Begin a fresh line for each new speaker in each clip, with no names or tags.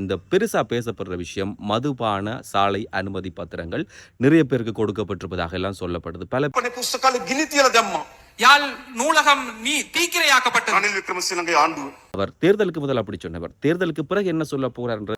இந்த பெருசாக பேசப்படுற விஷயம் மதுபான சாலை அனுமதி பத்திரங்கள் நிறைய பேருக்கு கொடுக்கப்பட்டிருப்பதாக எல்லாம் சொல்லப்படுது. பல
புஸ்தகால கிணித்தியல
யாழ் நூலகம் நீ தீக்கிரையாக்கப்பட்டது.
அவர் தேர்தலுக்கு முதல் அப்படி சொன்னவர். தேர்தலுக்கு பிறகு என்ன சொல்ல போகிறார்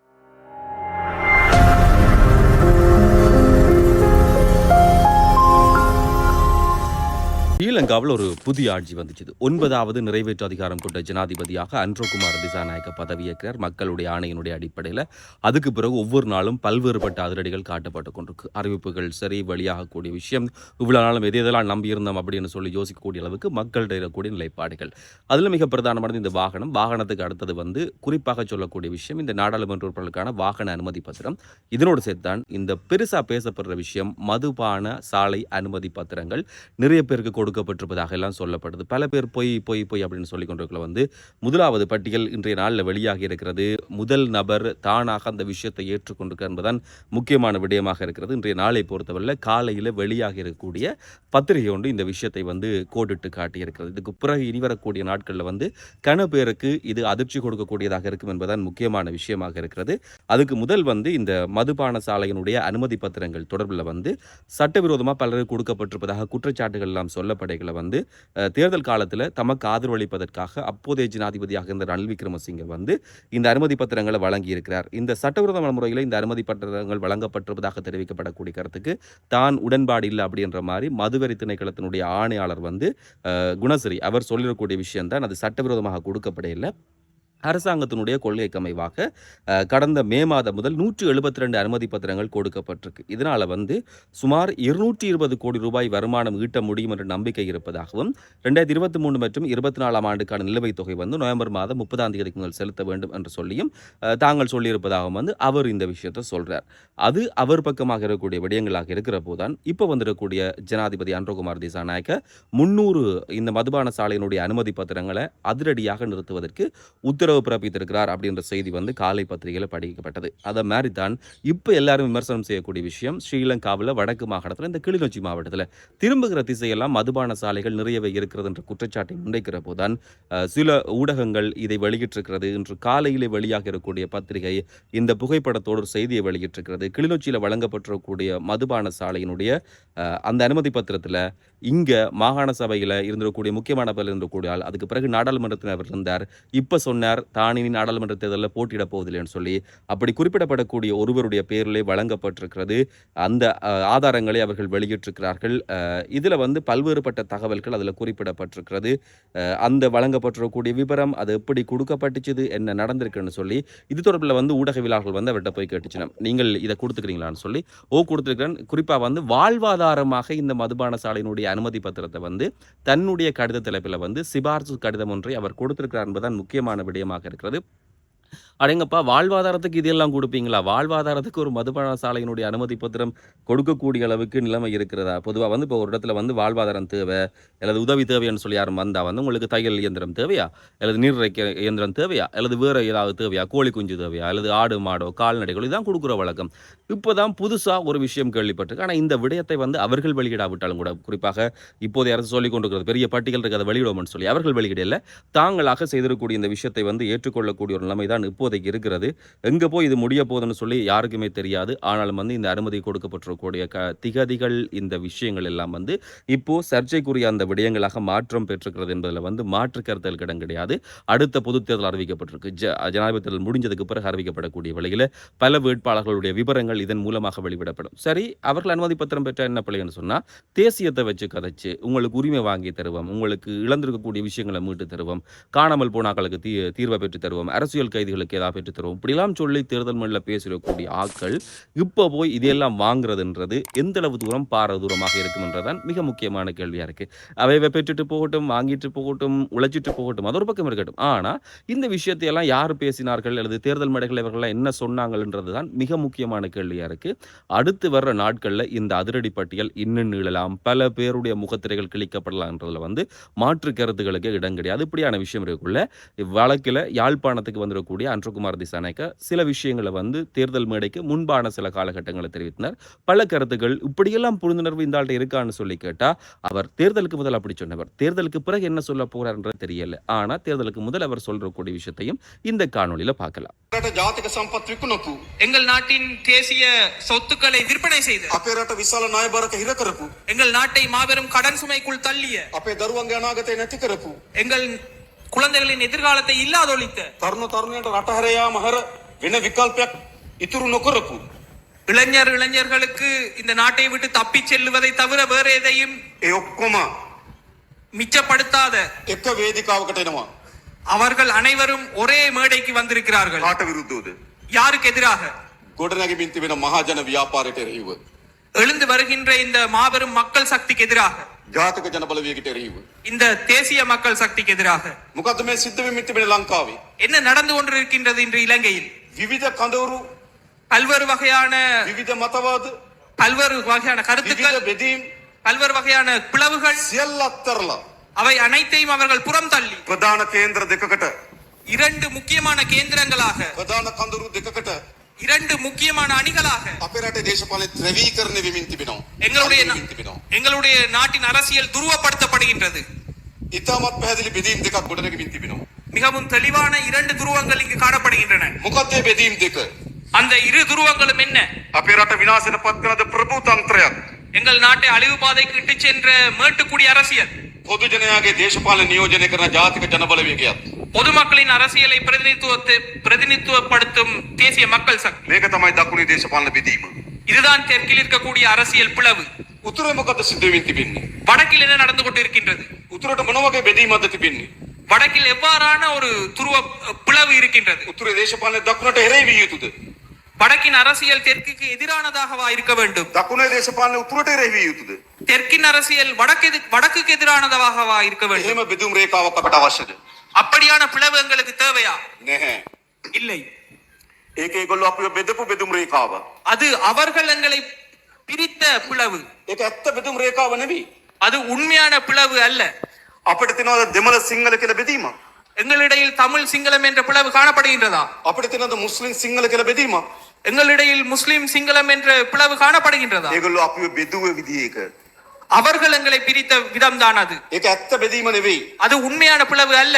ஸ்ரீலங்காவில் ஒரு புதிய ஆட்சி வந்துச்சு. ஒன்பதாவது நிறைவேற்று அதிகாரம் கொண்ட ஜனாதிபதியாக அன்ரோகுமார் திசாநாயக்க பதவியேற்கிறார். மக்களுடைய ஆணையினுடைய அடிப்படையில் அதுக்கு பிறகு ஒவ்வொரு நாளும் பல்வேறுபட்ட அதிரடிகள் காட்டப்பட்டு கொண்டிருக்கு. அறிவிப்புகள் சரி வெளியாகக்கூடிய விஷயம் இவ்வளோ நாளும் எது எதெல்லாம் நம்பியிருந்தோம் அப்படின்னு சொல்லி யோசிக்கக்கூடிய அளவுக்கு மக்கள்கிட்ட இருக்கக்கூடிய நிலைப்பாடுகள். அதில் மிக பிரதானமானது இந்த வாகனம். வாகனத்துக்கு அடுத்தது வந்து குறிப்பாக சொல்லக்கூடிய விஷயம் இந்த நாடாளுமன்ற உறுப்பினர்களுக்கான வாகன அனுமதி பத்திரம். இதனோடு சேர்த்தான் இந்த பெருசாக பேசப்படுற விஷயம் மதுபான சாலை அனுமதி பத்திரங்கள் நிறைய பேருக்கு கொடுக்க கொடுக்கப்பட்டிருப்பதாக எல்லாம் சொல்லப்படுது. பல பேர் பொய் பொய் பொய் அப்படின்னு சொல்லி கொண்டிருக்கல வந்து முதலாவது பட்டியல் இன்றைய நாளில் வெளியாகி இருக்கிறது. முதல் நபர் தானாக அந்த விஷயத்தை ஏற்றுக்கொண்டிருக்க என்பதுதான் முக்கியமான விடயமாக இருக்கிறது. இன்றைய நாளை பொறுத்தவரையில் காலையில் வெளியாகி இருக்கக்கூடிய பத்திரிகை ஒன்று இந்த விஷயத்தை வந்து கோடிட்டு காட்டியிருக்கிறது. இதுக்கு பிறகு இனி வரக்கூடிய நாட்களில் வந்து கன பேருக்கு இது அதிர்ச்சி கொடுக்கக்கூடியதாக இருக்கும் என்பதுதான் முக்கியமான விஷயமாக இருக்கிறது. அதுக்கு முதல் வந்து இந்த மதுபான சாலையினுடைய அனுமதி பத்திரங்கள் தொடர்பில் வந்து சட்டவிரோதமாக பலருக்கு கொடுக்கப்பட்டிருப்பதாக குற்றச்சாட்டுகள் எல்லாம் சொல்லப்படைகளை வந்து தேர்தல் காலத்தில் தமக்கு ஆதரவளிப்பதற்காக அப்போதைய ஜனாதிபதியாக இருந்த ரணில் விக்ரமசிங்கே வந்து இந்த அனுமதி பத்திரங்களை வழங்கியிருக்கிறார். இந்த சட்டவிரோதமான முறையில் இந்த அனுமதி பத்திரங்கள் வழங்கப்பட்டிருப்பதாக தெரிவிக்கப்படக்கூடிய கருத்துக்கு தான் உடன்பாடு இல்லை அப்படின்ற மாதிரி மதுவரி திணைக்களத்தினுடைய ஆணையாளர் வந்து குணசரி குணசிறி அவர் சொல்லிடக்கூடிய விஷயம்தான் அது சட்டவிரோதமாக கொடுக்கப்படையில்லை அரசாங்கத்தினுடைய கொள்கைக்கு அமைவாக கடந்த மே மாதம் முதல் நூற்றி எழுபத்தி ரெண்டு அனுமதி பத்திரங்கள் கொடுக்கப்பட்டிருக்கு. இதனால் வந்து சுமார் இருநூற்றி இருபது கோடி ரூபாய் வருமானம் ஈட்ட முடியும் என்ற நம்பிக்கை இருப்பதாகவும் ரெண்டாயிரத்தி இருபத்தி மூணு மற்றும் இருபத்தி நாலாம் ஆண்டுக்கான நிலுவைத் தொகை வந்து நவம்பர் மாதம் முப்பதாம் தேதிக்கு முதல் செலுத்த வேண்டும் என்று சொல்லியும் தாங்கள் சொல்லியிருப்பதாகவும் வந்து அவர் இந்த விஷயத்தை சொல்கிறார் அது அவர் பக்கமாக இருக்கக்கூடிய விடயங்களாக இருக்கிற போதுதான் இப்போ வந்திருக்கக்கூடிய ஜனாதிபதி அன்றகுமார் திசாநாயக்க முன்னூறு இந்த மதுபான சாலையினுடைய அனுமதி பத்திரங்களை அதிரடியாக நிறுத்துவதற்கு உத்தரவு உத்தரவு பிறப்பித்திருக்கிறார் அப்படின்ற செய்தி வந்து காலை பத்திரிகையில் படிக்கப்பட்டது. அதை மாதிரி தான் இப்போ எல்லாரும் விமர்சனம் செய்யக்கூடிய விஷயம் ஸ்ரீலங்காவில் வடக்கு மாகாணத்தில் இந்த கிளிநொச்சி மாவட்டத்தில். திரும்புகிற திசையெல்லாம் மதுபான சாலைகள் நிறையவே இருக்கிறது என்ற குற்றச்சாட்டை முன்வைக்கிற போதுதான் சில ஊடகங்கள் இதை வெளியிட்டிருக்கிறது. இன்று காலையிலே வெளியாக இருக்கக்கூடிய பத்திரிகை இந்த புகைப்படத்தோடு ஒரு செய்தியை வெளியிட்டிருக்கிறது. கிளிநொச்சியில் வழங்கப்பட்டிருக்கக்கூடிய மதுபான சாலையினுடைய அந்த அனுமதி பத்திரத்தில் இங்கே மாகாண சபையில் இருந்திருக்கக்கூடிய முக்கியமான பேர் இருந்திருக்கூடிய ஆள் அதுக்கு பிறகு நாடாளுமன்றத்தினர் இருந்தார். இப்போ சொன்னார் யார் தானினி நாடாளுமன்ற தேர்தலில் போட்டியிடப் போவதில்லைன்னு சொல்லி அப்படி குறிப்பிடப்படக்கூடிய ஒருவருடைய பேரிலே வழங்கப்பட்டிருக்கிறது. அந்த ஆதாரங்களை அவர்கள் வெளியிட்டிருக்கிறார்கள். இதில் வந்து பல்வேறுபட்ட தகவல்கள் அதில் குறிப்பிடப்பட்டிருக்கிறது. அந்த வழங்கப்பட்டிருக்கக்கூடிய விவரம் அது எப்படி கொடுக்கப்பட்டுச்சுது என்ன நடந்திருக்குன்னு சொல்லி இது தொடர்பில் வந்து ஊடகவியலாளர்கள் வந்து அவர்கிட்ட போய் கேட்டுச்சுனா நீங்கள் இதை கொடுத்துக்கிறீங்களான்னு சொல்லி ஓ கொடுத்துருக்கிறேன். குறிப்பாக வந்து வாழ்வாதாரமாக இந்த மதுபான சாலையினுடைய அனுமதி பத்திரத்தை வந்து தன்னுடைய கடித தலைப்பில் வந்து சிபார்சு கடிதம் ஒன்றை அவர் கொடுத்திருக்கிறார் என்பதுதான் முக்கியமான விடயம். விடயமாக இருக்கிறது. அடங்கப்பா வாழ்வாதாரத்துக்கு இதெல்லாம் கொடுப்பீங்களா? வாழ்வாதாரத்துக்கு ஒரு மதுபான சாலையினுடைய அனுமதி பத்திரம் கொடுக்கக்கூடிய அளவுக்கு நிலைமை இருக்கிறதா? பொதுவாக வந்து இப்போ ஒரு இடத்துல வந்து வாழ்வாதாரம் தேவை அல்லது உதவி தேவைன்னு சொல்லி யாரும் வந்தால் வந்து உங்களுக்கு தையல் இயந்திரம் தேவையா? அல்லது நீர்றைக்க இயந்திரம் தேவையா? அல்லது வேறு ஏதாவது தேவையா? கோழி குஞ்சு தேவையா? அல்லது ஆடு மாடோ கால்நடைகளோ இதான் கொடுக்குற வழக்கம். இப்போ தான் புதுசாக ஒரு விஷயம் கேள்விப்பட்டிருக்கு. ஆனால் இந்த விடயத்தை வந்து அவர்கள் வெளியிடாவிட்டாலும் கூட குறிப்பாக இப்போதைய அரசு சொல்லிக் கொண்டிருக்கிறது பெரிய பட்டியல் இருக்கு அதை வெளியிடுவோம்னு சொல்லி அவர்கள் வெளியிடல. தாங்களாக செய்திருக்கக்கூடிய இந்த விஷயத்தை வந்து ஏற்றுக்கொள்ளக்கூடிய ஒரு நிலைமை தான் இப்போதைக்கு இருக்கிறது. எங்கே போய் இது முடிய போகுதுன்னு சொல்லி யாருக்குமே தெரியாது. ஆனாலும் வந்து இந்த அனுமதி கொடுக்கப்பட்டிருக்கக்கூடிய க திகதிகள் இந்த விஷயங்கள் எல்லாம் வந்து இப்போ சர்ச்சைக்குரிய அந்த விடயங்களாக மாற்றம் பெற்றிருக்கிறது என்பதில் வந்து மாற்று கருத்தல் கிடம் கிடையாது. அடுத்த பொது தேர்தல் அறிவிக்கப்பட்டிருக்கு. ஜ ஜனாதிபதி தேர்தல் முடிஞ்சதுக்கு பிறகு அறிவிக்கப்படக்கூடிய வழியில் பல வேட்பாளர்களுடைய விவரங்கள் இதன் மூலமாக வெளிவிடப்படும் சரி அவர்கள் அனுமதி பத்திரம் பெற்ற என்ன பிள்ளைன்னு சொன்னால் தேசியத்தை வச்சு கதைச்சு உங்களுக்கு உரிமை வாங்கி தருவோம். உங்களுக்கு இழந்திருக்கக்கூடிய விஷயங்களை மீட்டு தருவோம். காணாமல் போனாக்களுக்கு தீ தீர்வை பெற்று தருவோம். அரசியல் கைதிகளுக்கு ஏதாவது பெற்று தருவோம். இப்படிலாம் சொல்லி தேர்தல் மண்ணில் பேசக்கூடிய ஆட்கள் இப்போ போய் இதையெல்லாம் வாங்குறதுன்றது எந்த அளவு தூரம் பார தூரமாக இருக்கும்ன்றதான் மிக முக்கியமான கேள்வியாக இருக்குது அவைவை பெற்றுட்டு போகட்டும் வாங்கிட்டு போகட்டும் உழைச்சிட்டு போகட்டும் அது ஒரு பக்கம் இருக்கட்டும். ஆனால் இந்த விஷயத்தையெல்லாம் யார் பேசினார்கள் அல்லது தேர்தல் மேடைகள் இவர்கள்லாம் என்ன சொன்னாங்கன்றது தான் மிக முக்கியமான கேள்வியாக இருக்குது அடுத்து வர்ற நாட்களில் இந்த அதிரடி பட்டியல் இன்னும் நீளலாம். பல பேருடைய முகத்திரைகள் கிழிக்கப்படலாம்ன்றதுல வந்து மாற்று கருத்துக்களுக்கு இடம் கிடையாது. இப்படியான விஷயம் இருக்குள்ள வழக்கில் யாழ்ப்பாணத்துக்கு வந்திருக்கக்கூடிய அன்றகுமார் திசாநாயக்க சில விஷயங்களை வந்து தேர்தல் மேடைக்கு முன்பான சில காலகட்டங்களை தெரிவித்தனர் பல கருத்துக்கள் இப்படியெல்லாம் புரிந்துணர்வு இந்த ஆள்கிட்ட இருக்கான்னு சொல்லி கேட்டா அவர் தேர்தலுக்கு முதல் அப்படி சொன்னவர் தேர்தலுக்கு பிறகு என்ன சொல்ல போறாருன்றது தெரியல ஆனா தேர்தலுக்கு முதல் அவர் சொல்றக்கூடிய விஷயத்தையும் இந்த காணொளியில பார்க்கலாம்
රට ජාතික සම්පත් විකුණපු
எங்கள் நாட்டின் தேசிய சொத்துக்களை விற்பனை செய்து
අපේ රට විශාල ණය බරක හිර කරපු
எங்கள் நாட்டை மாபெரும் கடன் சுமைக்குள் தள்ளிய
අපේ දරුවන්ගේ අනාගතය නැති කරපු
எங்கள் குழந்தைகளின் எதிர்காலத்தை இல்லாதொழித்த
තරුණ තරුණයට රට හැර යාම හැර වෙන විකල්පයක් ඉතුරු නොකරපු
இளைஞர் இளைஞர்களுக்கு இந்த நாட்டை விட்டு தப்பிச் செல்லுவதை தவிர வேற எதையும்
ඒ ඔක්කොම
மிச்சப்படுத்தாத
එක වේදිකාවකට එනවා
அவர்கள் அனைவரும் ஒரே மேடைக்கு வந்திருக்கிறார்கள்
කාට විරුද්ධවද
யாருக்கு எதிராக
ගොඩනැගමින් තිබෙන මහජන ව්‍යාපාරයට එරෙහිව
எழுந்து வருகின்ற இந்த மாபெரும் மக்கள் சக்திக்கு எதிராக
ජාතික ජනබලවේගයට එරෙහිව
இந்த தேசிய மக்கள் சக்திக்கு எதிராக
මොකද මේ සිද්ධ වෙමින් තිබෙන ලංකාවේ
என்ன நடந்து கொண்டிருக்கின்றது இன்று இலங்கையில்
විවිධ කඳවුරු
பல்வேறு வகையான
විවිධ මතවාද
பல்வேறு வகையான
විවිධ
கருத்துக்கள்
බෙදීම්
பல்வேறு வகையான பிளவுகள்
සියල්ල අත්තරලා
அவை அனைத்தையும் அவர்கள் புறம் தள்ளி
ප්‍රධාන කේන්ද්‍ර දෙකකට
இரண்டு முக்கியமான கேந்திரங்களாக
ප්‍රධාන කඳුරු දෙකකට
இரண்டு முக்கியமான அணிகளாக
අපේ රටේ දේශපාලන ද්‍රවීකරණය වෙමින් තිබෙනවා.
எங்களுடைய
අඩු වෙමින් තිබෙනවා.
எங்களுடைய நாட்டின் அரசியல் துருவப்படுத்தப்படுகின்றது
ඉතාමත් පැහැදිලි බෙදීම් දෙකක් ගොඩනැගෙමින් තිබෙනවා.
மிகவும் தெளிவான இரண்டு துருவங்கள் இங்கு காணப்படுகின்றன
මොකක්ද මේ බෙදීම් දෙක?
அந்த இரு துருவங்களும் என்ன
අපේ රට විනාශයට පත් කරන ප්‍රභූතන්ත්‍රයක්.
எங்கள் நாட்டை அழிவு பாதைக்கு இட்டுச் சென்ற மேட்டுக்குடி அரசியல்
පොදු ජනයාගේ දේශපාලන නියෝජනය කරන ජාතික ජනබලවේගයක්.
பொதுமக்களின் அரசியலை பிரதிநிதித்துவத்தை பிரதிநிதித்துவப்படுத்தும் தேசிய மக்கள் சக்தி
මේක තමයි දකුණේ දේශපාලන බෙදීම.
இதுதான் தெற்கில் இருக்கக்கூடிய அரசியல் பிளவு
උතුරේ මොකද සිද්ධ වෙමින් තිබෙන්නේ?
வடக்கில் என்ன நடந்து கொண்டிருக்கின்றது
උතුරට මොන වගේ බෙදීමක්ද තිබෙන්නේ?
வடக்கில் எவ்வாறான ஒரு துருவ அஹ், பிளவு இருக்கின்றது
උතුරේ දේශපාලන දකුණට එරෙහි විය යුතුද?
வடக்கின் அரசியல் தெற்குக்கு எதிரானதாகவா இருக்க வேண்டும்
දකුණේ දේශපාලන උතුරට එරෙහි විය යුතුද?
தெற்கின் அரசியல் வடக்கு வடக்குக்கு எதிரானதாகவா இருக்க வேண்டும்
එහෙම බෙදුම් රේඛාවක් අපට අවශ්‍යද?
அப்படியான பிளவு எங்களுக்கு தேவையா
නැහැ.
இல்லை
ඒක ඒගොල්ලෝ අපිව බෙදපු බෙදුම් රේඛාව.
அது அவர்கள் எங்களை பிரித்த பிளவு
ඒක ඇත්ත බෙදුම් රේඛාව නෙවෙයි.
அது உண்மையான பிளவு அல்ல
අපිට තියනවාද දෙමළ සිංහල කියලා බෙදීමක්?
எங்களிடையில் தமிழ் சிங்களம் என்ற பிளவு காணப்படுகின்றதா
අපිට තියනවාද මුස්ලිම් සිංහල කියලා බෙදීමක්?
எங்களிடையில் முஸ்லிம் சிங்களம் என்ற பிளவு காணப்படுகின்றதா
ඒගොල්ලෝ අපිව බෙදුව විදිහ ඒක.
அவர்கள் எங்களை பிரித்த விதம் தான் அது
ඒක ඇත්ත බෙදීම නෙවෙයි.
அது உண்மையான பிளவு அல்ல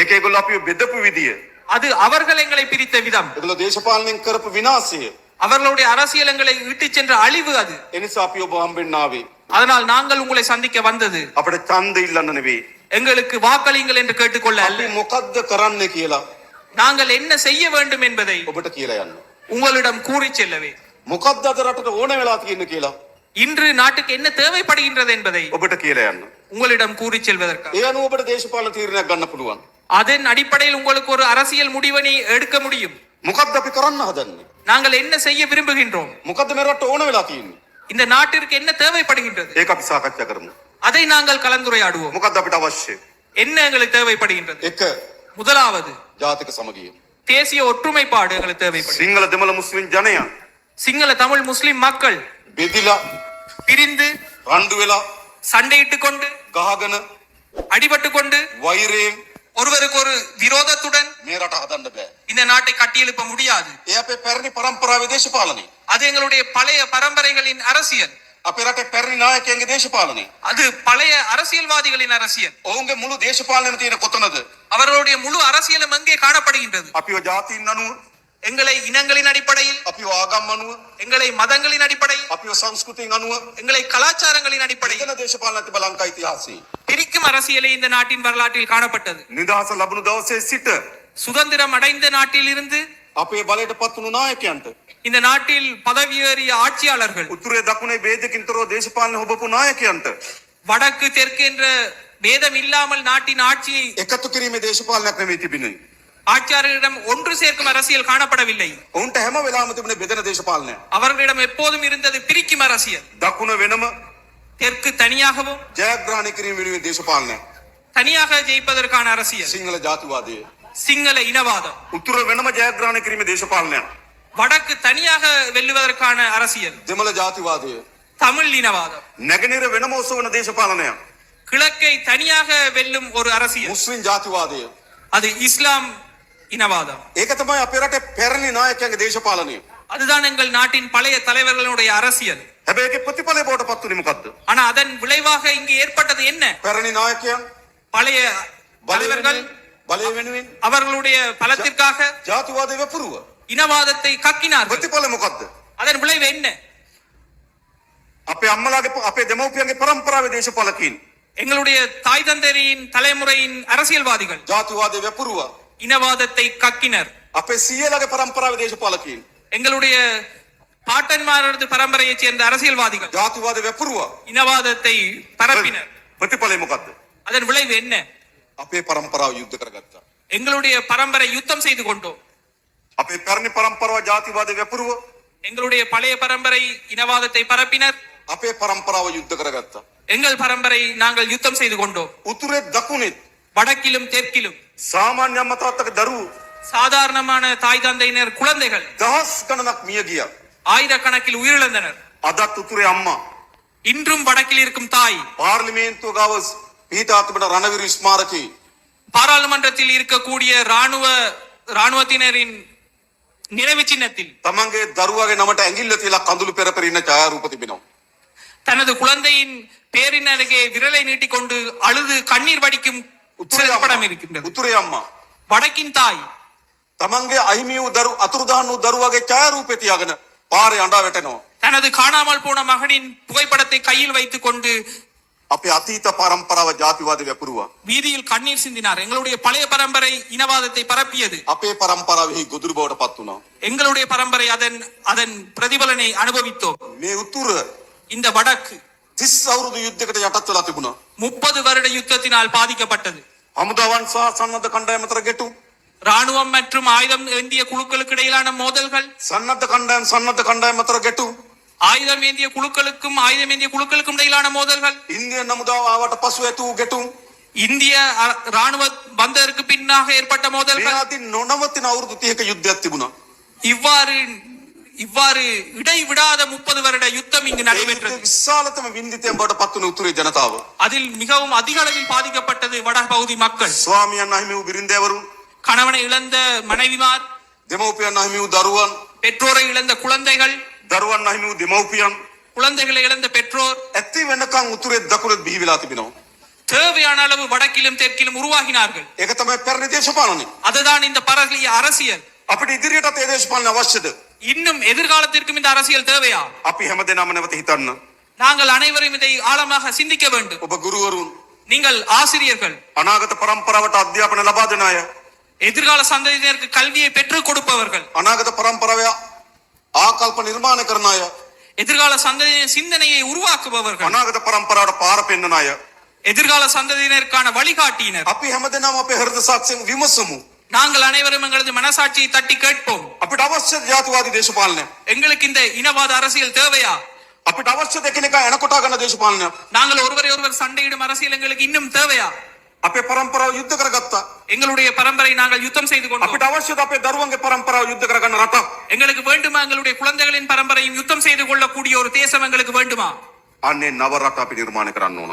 ඒක ඒගොල්ලෝ අපිව බෙදපු විදිය.
அது அவர்கள் எங்களை பிரித்த விதம்
ඒගොල්ලෝ දේශපාලනයෙන් කරපු විනාශය.
அவர்களுடைய அரசியல் எங்களை இட்டுச் சென்ற அழிவு அது
එනිසා අපි ඔබ හම්බෙන්න ආවේ.
அதனால் நாங்கள் உங்களை சந்திக்க வந்தது
අපිට ඡන්ද ඉල්ලන්න නෙවෙයි.
எங்களுக்கு வாக்களிங்கள் என்று கேட்டுக்கொள்ள அல்ல
අපි මොකද්ද කරන්න කියලා
நாங்கள் என்ன செய்ய வேண்டும் என்பதை
ඔබට කියලා යන්න.
உங்களிடம் கூறி செல்லவே
මොකද්ද අද රටට ඕන වෙලා තියෙන්නේ කියලා
இன்று நாட்டுக்கு என்ன தேவைப்படுகின்றது என்பதை
ඔබට කියලා යන්න.
உங்களிடம் கூறி செல்வதற்காக
ඒ අනුව ඔබට දේශපාලන තීරණයක් ගන්න පුළුවන්.
அதன் அடிப்படையில் உங்களுக்கு ஒரு அரசியல் முடிவினை எடுக்க முடியும்
මොකද්ද අපි කරන්න හදන්නේ?
நாங்கள் என்ன செய்ய விரும்புகின்றோம்
මොකද්ද මේ රටට ඕන වෙලා තියෙන්නේ?
இந்த நாட்டிற்கு என்ன தேவைப்படுகின்றது
ඒක අපි සාකච්ඡා කරමු.
அதை நாங்கள் கலந்துரையாடுவோம்
මොකද්ද අපිට අවශ්‍ය?
என்ன எங்களுக்கு தேவைப்படுகின்றது
එක
முதலாவது
ජාතික සමගිය.
தேசிய ஒற்றுமைப்பாடு எங்களுக்கு தேவைப்படுகிறது
සිංහල දෙමළ මුස්ලිම් ජනයා
சிங்கள தமிழ் முஸ்லிம் மக்கள்
බෙදිලා
பிரிந்து
රණ්ඩු වෙලා
சண்டையிட்டுக் கொண்டு
ගහගෙන
அடிபட்டு கொண்டு
වෛරයෙන්
ஒருவருக்கு ஒரு விரோதத்துடன்
මේ රට හදන්න බෑ.
இந்த நாட்டை கட்டியெழுப்ப முடியாது
ඒ අපේ පැරණි පරම්පරාවේ දේශපාලනය.
அது எங்களுடைய பழைய பரம்பரைகளின் அரசியல்
අපේ රටේ පැරණි නායකයන්ගේ දේශපාලනය.
அது பழைய அரசியல்வாதிகளின் அரசியல்
ඔවුන්ගේ මුළු දේශපාලනයම තියෙන කොතනද?
அவர்களுடைய முழு அரசியலும் எங்கே காணப்படுகின்றது
අපිව ජාතීන් අනුව,
எங்களை இனங்களின் அடிப்படையில்
අපිව ஆகம் අනුව
எங்களை மதங்களின் அடிப்படை
අපිව සංස්කෘතියෙන් අනුව
எங்களை கலாச்சாரங்களின் அடிப்படையில்.
දෙන දේශපාලනඥ බලංක ඉතිහාසයේ
பிரிக்கும் அரசியலே இந்த நாட்டின் வரலாற்றில் காணப்பட்டது.
නිදහස ලැබුණු දවසේ සිට
சுதந்திரம் அடைந்த நாட்டில் இருந்து
අපේ බලයට பத்துனு වුණු නායකයන්ට
இந்த நாட்டில் பதவியேறிய ஆட்சியாளர்கள்
උතුරේ දකුණේ ભેදකින් තොරව දේශපාලන හොබපු
வடக்கு தெற்கு என்ற பேதம் இல்லாமல் நாட்டின் ஆட்சியை
එකතු කිරීමේ දේශපාලනයක් නෙමෙයි
ஆட்சியாளர்களிடம் ஒன்று சேர்க்கும் அரசியல் காணப்படவில்லை
ඔවුන්ට හැම වෙලාවම තිබුණේ බෙදෙන දේශපාලනයක්.
அவர்களிடம் எப்போதும் இருந்தது பிரிக்கும் அரசியல்
දකුණ වෙනම
தெற்கு தனியாகவும்
ජයග්‍රහණය කිරීම වෙනුවෙන් දේශපාලනයක්.
தனியாக ஜெயிப்பதற்கான அரசியல்
සිංහල ජාතිවාදය.
சிங்கள இனவாதம்
උතුර වෙනම ජයග්‍රහණය කිරීමේ දේශපාලනයක්.
வடக்கு தனியாக வெல்லுவதற்கான அரசியல்
දෙමළ ජාතිවාදය.
தமிழ் இனவாதம்
නැගෙනහිර වෙනම ඔසවන දේශපාලනයක්.
கிழக்கை தனியாக வெல்லும் ஒரு அரசியல்
මුස්ලිම් ජාතිවාදය.
அது இஸ்லாம் இனவாதம்
ඒක තමයි අපේ රටේ පැරණි නායකයන්ගේ දේශපාලනය.
அதுதான் எங்கள் நாட்டின் பழைய தலைவர்களுடைய அரசியல்
හැබැයි ඒකේ ප්‍රතිඵලය බවට පත් වුණේ මොකද්ද?
ஆனா அதன் விளைவாக இங்கு ஏற்பட்டது என்ன
පැරණි නායකයන්
பழைய
බලය
தலைவர்கள்
වෙනුවෙන් බලය වෙනුවෙන්
அவர்களுடைய பலத்திற்காக
ජාතිවාදය වැපරුව.
இனவாதத்தை கக்கினார்கள்
ප්‍රතිඵල මොකද්ද?
அதன் விளைவு என்ன
අපේ අම්මලාගේ ප- අපේ දෙමව්පියන්ගේ පරම්පරාවේ දේශපාලකීන්
எங்களுடைய தாய் தந்தரின் தலைமுறையின் அரசியல்வாதிகள்
ජාතිවාදය වැපරුවා.
இனவாதத்தை கக்கினர்
අපේ සීයලගේ පරම්පරාවේ දේශපාලකීන්
எங்களுடைய பாட்டன்மாரது பரம்பரையைச் சேர்ந்த அரசியல்வாதிகள்
ජාතිවාදය වැපරුවා.
இனவாதத்தை பரப்பினர்
ප්‍රතිඵලය මොකද්ද?
அதன் விளைவு என்ன
අපේ පරම්පරාව යුද්ධ කරගත්තා.
எங்களுடைய பரம்பரை யுத்தம் செய்து கொண்டோம்
අපේ පැරණි පරම්පරාව ජාතිවාදය වැපරුව.
எங்களுடைய பழைய பரம்பரை இனவாதத்தை பரப்பினர்
අපේ පරම්පරාව යුද්ධ කරගත්තා.
எங்கள் பரம்பரை நாங்கள் யுத்தம் செய்து கொண்டோம்
උතුරේ දකුණෙත්
வடக்கிலும் தெற்கிலும்
සාමාන්‍ය අම්මා තාත්තගේ දරුවෝ
சாதாரணமான தாய் தந்தையினர் குழந்தைகள்
දහස් ගණනක් මිය ගියා.
ஆயிரக்கணக்கில் உயிரிழந்தனர்
අදත් උතුරේ අම්මා
இன்றும் வடக்கில் இருக்கும் தாய்
පාර්ලිමේන්තුව ගාව පිහිටා තිබෙන රණවිරු ස්මාරකයේ
பாராளுமன்றத்தில் இருக்கக்கூடிய ராணுவ ராணுவத்தினரின் நினைவு சின்னத்தில்
තමන්ගේ දරුවගේ නමට ඇඟිල්ල තියලා කඳුළු පෙරපෙර ඉන්න ඡායාරූප තිබෙනවා.
தனது குழந்தையின் பேரின் அருகே விரலை நீட்டிக்கொண்டு அழுது கண்ணீர் வடிக்கும்
උතුරේ
படம்
අම්මා.
இருக்கின்றது
උතුරේ අම්මා
வடக்கின் தாய்
තමන්ගේ අහිමි වූ දරු අතුරුදහන් වූ දරුවගේ ඡායාරූපය තියාගෙන පාරේ අඬා වැටෙනවා.
தனது காணாமல் போன மகனின் புகைப்படத்தை கையில் வைத்துக் கொண்டு
අපේ අතීත පරම්පරාව ජාතිවාද වැපරුවා.
வீதியில் கண்ணீர் சிந்தினார் எங்களுடைய பழைய பரம்பரை இனவாதத்தை பரப்பியது
අපේ පරම්පරාවෙහි ගොදුරු බවට පත් වුණා.
எங்களுடைய பரம்பரை அதன் அதன் பிரதிபலனை அனுபவித்தோம்
මේ උතුර
இந்த வடக்கு
30 අවුරුදු යුද්ධයකට යටත් වෙලා තිබුණා.
முப்பது வருட யுத்தத்தினால் பாதிக்கப்பட்டது.
அமுதவான் சன்னத கண்டாயமத்திர கேட்டும்
ராணுவம் மற்றும் ஆயுதம் ஏந்திய குழுக்களுக்கு இடையிலான மோதல்கள்.
சன்னத்த கண்டாயம் சன்னத்த கண்டாயமத்திர கேட்டும்
ஆயுதம் ஏந்திய குழுக்களுக்கும் ஆயுதம் ஏந்திய குழுக்களுக்கும் இடையிலான மோதல்கள்.
இந்திய நமுதா ஆவட்ட பசுவை தூ கேட்டும்
இந்திய ராணுவ வந்ததற்கு பின்னாக ஏற்பட்ட மோதல்கள்.
நுணவத்தின் அவர்து தேக்க யுத்தத்திபுனா
இவ்வாறு ಇವ್ವಾರು இடைவிடாத முப்பது வருட யுத்தம் இங்கு நடைபெற்றது.
விசாலத்தம் விந்தித்தேன் போட பத்து உத்துரை ஜனதாவும்
அதில் மிகவும் அதிக அளவில் பாதிக்கப்பட்டது வடபகுதி மக்கள்.
சுவாமி அண்ணாமி விருந்தேவரும்.
கணவனை இழந்த மனைவிமார்.
தெமோபியன் அஹ்மிவு தருவன்.
பெற்றோரை இழந்த குழந்தைகள்.
தருவன் அஹ்மிவு தெமோபியன்.
குழந்தைகளை இழந்த பெற்றோர்.
எத்தி வெண்ணக்காங் உத்துரை தக்குரத் பிகிவிலா திபினோம்
தேவையான அளவு வடக்கிலும் தெற்கிலும் உருவாகினார்கள்.
ஏகத்தமே பெரிய தேசபாலனை
அதுதான் இந்த பரகிய அரசியல்.
அப்படி எதிரிட்ட தேசபாலனை அவசியது.
இன்னும் எதிர்காலத்திற்கும் இந்த அரசியல் தேவையா
අපි හැමදෙනාම නැවත හිතන්න.
நாங்கள் அனைவரும் இதை ஆழமாக சிந்திக்க வேண்டும்
ඔබ ගුරුවරුන්
நீங்கள் ஆசிரியர்கள்
අනාගත පරම්පරාවට අධ්‍යාපන ලබා දෙන අය
எதிர்கால சந்ததியினருக்கு கல்வியை பெற்றுக் கொடுப்பவர்கள்
අනාගත පරම්පරාවේ ආකල්ප නිර්මාණය කරන අය
எதிர்கால சந்ததியின் சிந்தனையை உருவாக்குபவர்கள்
අනාගත පරම්පරාවට පාර පෙන්වන අය
எதிர்கால சந்ததியினருக்கான வழிகாட்டியினர்
අපි හැමදෙනාම අපේ හෘද සාක්ෂියෙන් විමසමු.
நாங்கள் அனைவரும் எங்களது மனசாட்சியை தட்டி கேட்போம்
අපිට අවශ්‍ය ජාතිවාදී දේශපාලනය.
எங்களுக்கு இந்த இனவாத அரசியல் தேவையா
අපිට අවශ්‍ය දෙකිනෙක එනකොටා ගන්න දේශපාලනය.
நாங்கள் ஒருவரை ஒருவர் சண்டையிடும் அரசியல் எங்களுக்கு இன்னும் தேவையா
අපේ පරම්පරාව යුද්ධ කරගත්තා.
எங்களுடைய பரம்பரை நாங்கள் யுத்தம் செய்து கொண்டோம்
අපිට අවශ්‍යද අපේ දරුවන්ගේ පරම්පරාව යුද්ධ කරගන්න රටක්.
எங்களுக்கு வேண்டுமா எங்களுடைய குழந்தைகளின் பரம்பரையும் யுத்தம் செய்து கொள்ளக்கூடிய ஒரு தேசம் எங்களுக்கு வேண்டுமா
අන්නේ නව රට අපි නිර්මාණය කරන්න ඕන.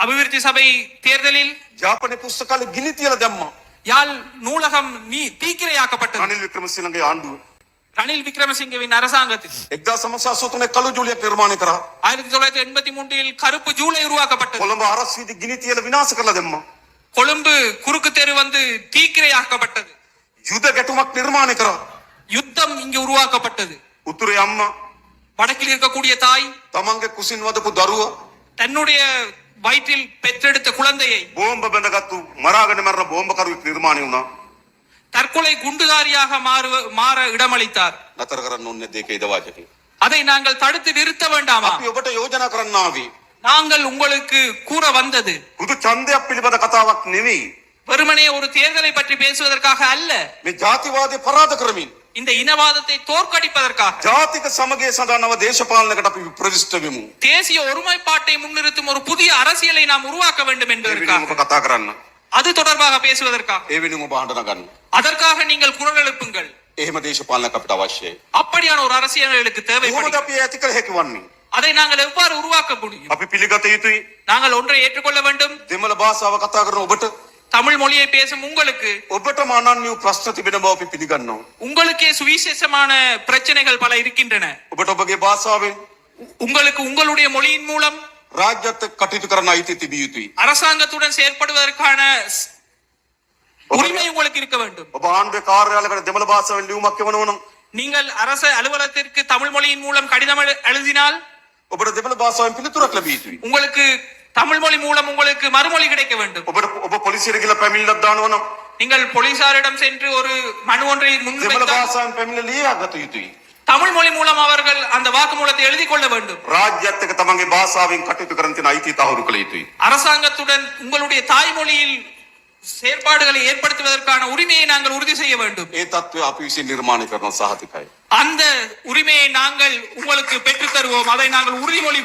அபிவிருத்தி சபை தேர்தலில்
ජාපනයේ පුස්තකාලේ ගිනි තියලා දැම්මා.
யாழ் நூலகம் நீ தீக்கிரையாக்கப்பட்டது
රනිල් වික්‍රමසිංහගේ ආණ්ඩුව.
ரணில் விக்ரமசிங்கவின் அரசாங்கத்தில்
1983 කළු ජූලියක් නිර්මාණය කරා.
ஆயிரத்தி தொள்ளாயிரத்தி எண்பத்தி மூன்றில் கருப்பு ஜூலை உருவாக்கப்பட்டது
කොළඹ අරස් වීදි ගිනි තියලා විනාශ කරලා දැම්මා.
கொழும்பு குறுக்கு தெரு வந்து தீக்கிரையாக்கப்பட்டது
යුද ගැටුමක් නිර්මාණය කරා.
யுத்தம் இங்கு உருவாக்கப்பட்டது
උතුරේ අම්මා
வடக்கில் இருக்கக்கூடிய தாய்
තමන්ගේ කුසින් වදපු දරුවා
தன்னுடைய வயிற்றில் பெற்றெடுத்த குழந்தையை
බෝම්බ බැඳගත්තු මරාගෙන මරන බෝම්බකරුවෙක් නිර්මාණය වුණා.
தற்கொலை குண்டுதாரியாக மாறுவ மாற இடமளித்தார்
නතර කරන්න ඕනේ දෙකේ දවාජකේ.
அதை நாங்கள் தடுத்து நிறுத்த வேண்டாமா
අපි ඔබට යෝජනා කරන්න ආවේ.
நாங்கள் உங்களுக்கு கூற வந்தது
බුදු ඡන්දයක් පිළිබඳ කතාවක් නෙවෙයි.
வெறுமனே ஒரு தேர்தலை பற்றி பேசுவதற்காக அல்ல
මේ ජාතිවාදය පරාද කරමින්
இந்த இனவாதத்தை தோற்கடிப்பதற்காக
ජාතික සමගය සඳහා නව දේශපාලනකට අපි ප්‍රවිෂ්ඨ වෙමු.
தேசிய ஒருமைப்பாட்டை முன்னிறுத்தும் ஒரு புதிய அரசியலை நாம் உருவாக்க வேண்டும்
ඒ වෙනුවෙන්
என்பதற்காக
ඔබ කතා කරන්න.
அது தொடர்பாக பேசுவதற்காக
ඒ වෙනුවෙන් ඔබ හඬ නගන්න.
அதற்காக நீங்கள் குரல் எழுப்புங்கள்
එහෙම දේශපාලනයක් අපිට අවශ්‍යයි.
அப்படியான ஒரு அரசியல்களுக்கு
කොහොමද
தேவைப்படுகிறது
අපි ඇති කළ හැකි වන්නේ?
அதை நாங்கள் எவ்வாறு உருவாக்க முடியும்
අපි පිළිගත යුතුයි.
நாங்கள் ஒன்றை ஏற்றுக்கொள்ள வேண்டும்
දෙමළ භාෂාව කතා කරන ඔබට
தமிழ் மொழியை பேசும் உங்களுக்கு
ඔබටම අනන්‍ය වූ ප්‍රශ්න තිබෙන බව අපි පිළිගන්නවා.
உங்களுக்கே சுவிசேஷமான பிரச்சனைகள் பல இருக்கின்றன
ඔබට ඔබගේ භාෂාවෙන්
உ- உங்களுக்கு உங்களுடைய மொழியின் மூலம்
රාජ්‍යත් එක්ක කටයුතු කරන්න අයිති තිබිය යුතුයි.
அரசாங்கத்துடன் செயற்படுவதற்கான ஸ்-
ඔබ
உரிமை உங்களுக்கு இருக்க வேண்டும்
ඔබ ආණ්ඩුවේ කාර්යාලයකට දෙමළ භාෂාවෙන් ලියුමක් එවනවා නම්
நீங்கள் அரச அலுவலகத்திற்கு தமிழ் மொழியின் மூலம் கடிதம் எழு- எழுதினால்
ඔබට දෙමළ භාෂාවෙන් පිළිතුරක් ලැබිය යුතුයි.
உங்களுக்கு தமிழ் மொழி மூலம் உங்களுக்கு மறுமொழி கிடைக்க வேண்டும்.
ඔබට
நீங்கள் போலீசாரிடம் சென்று ஒரு மனு ஒன்றை தமிழ் மொழி மூலம் அவர்கள் அந்த வாக்குமூலத்தை எழுதி கொள்ள வேண்டும்.
රාජ්‍යත් එක්ක තමන්ගේ භාෂාවෙන් කටයුතු කරන තියෙන
அரசாங்கத்துடன் உங்களுடைய தாய்மொழியில் செயற்பாடுகளை ஏற்படுத்துவதற்கான உரிமையை நாங்கள் உறுதி செய்ய வேண்டும்.
ඒ தත්ත්වය අපි විසින් නිර්මාණය
அந்த உரிமையை நாங்கள் உங்களுக்கு பெற்றுத் தருவோம். அதை நாங்கள் உறுதிமொழி